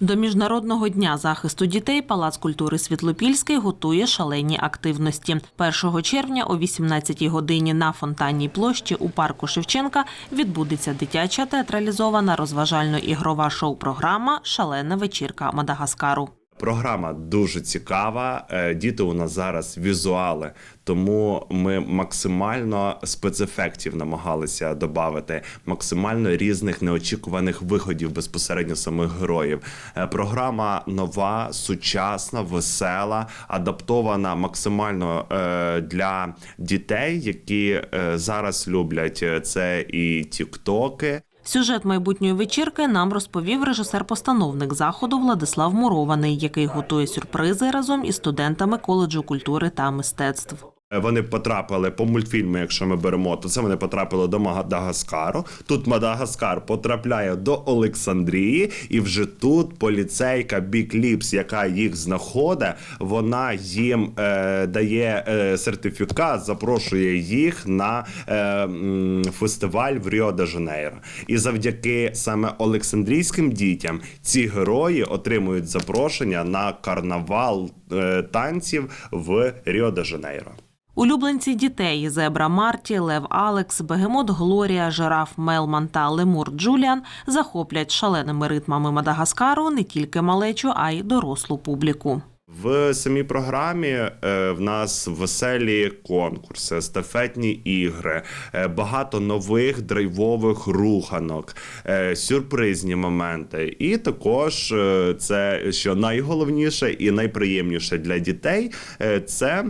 До міжнародного дня захисту дітей Палац культури Світлопільський готує шалені активності. 1 червня о 18-й годині на фонтанній площі у парку Шевченка відбудеться дитяча театралізована розважально-ігрова шоу-програма Шалена вечірка Мадагаскару. Програма дуже цікава. Е, Діти у нас зараз візуали, тому ми максимально спецефектів намагалися додати, максимально різних неочікуваних виходів безпосередньо самих героїв. Е, Програма нова, сучасна, весела, адаптована максимально е, для дітей, які зараз люблять це і тіктоки. Сюжет майбутньої вечірки нам розповів режисер-постановник заходу Владислав Мурований, який готує сюрпризи разом із студентами коледжу культури та мистецтв. Е, Вони потрапили по мультфільму, якщо ми беремо, то це вони потрапили до Мадагаскару. Тут Мадагаскар потрапляє до Олександрії, і вже тут поліцейка Бік Ліпс, яка їх знаходить, вона їм е, дає е, сертифікат, запрошує їх на е, фестиваль в Ріо де Жанейро. І завдяки саме Олександрійським дітям ці герої отримують запрошення на карнавал е, танців в Ріо де Жанейро. Улюбленці дітей Зебра Марті, Лев Алекс, Бегемот Глорія, Жираф Мелман та Лемур Джуліан захоплять шаленими ритмами Мадагаскару не тільки малечу, а й дорослу публіку. В самій програмі е, в нас веселі конкурси, естафетні ігри, е, багато нових драйвових руханок, е, сюрпризні моменти. І також це, що найголовніше і найприємніше для дітей, це.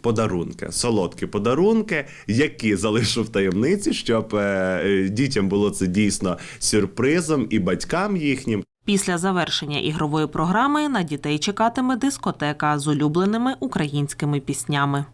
Подарунки, солодкі подарунки, які залишу в таємниці, щоб е, дітям було це дійсно сюрпризом і батькам їхнім. Після завершення ігрової програми на дітей чекатиме дискотека з улюбленими українськими піснями.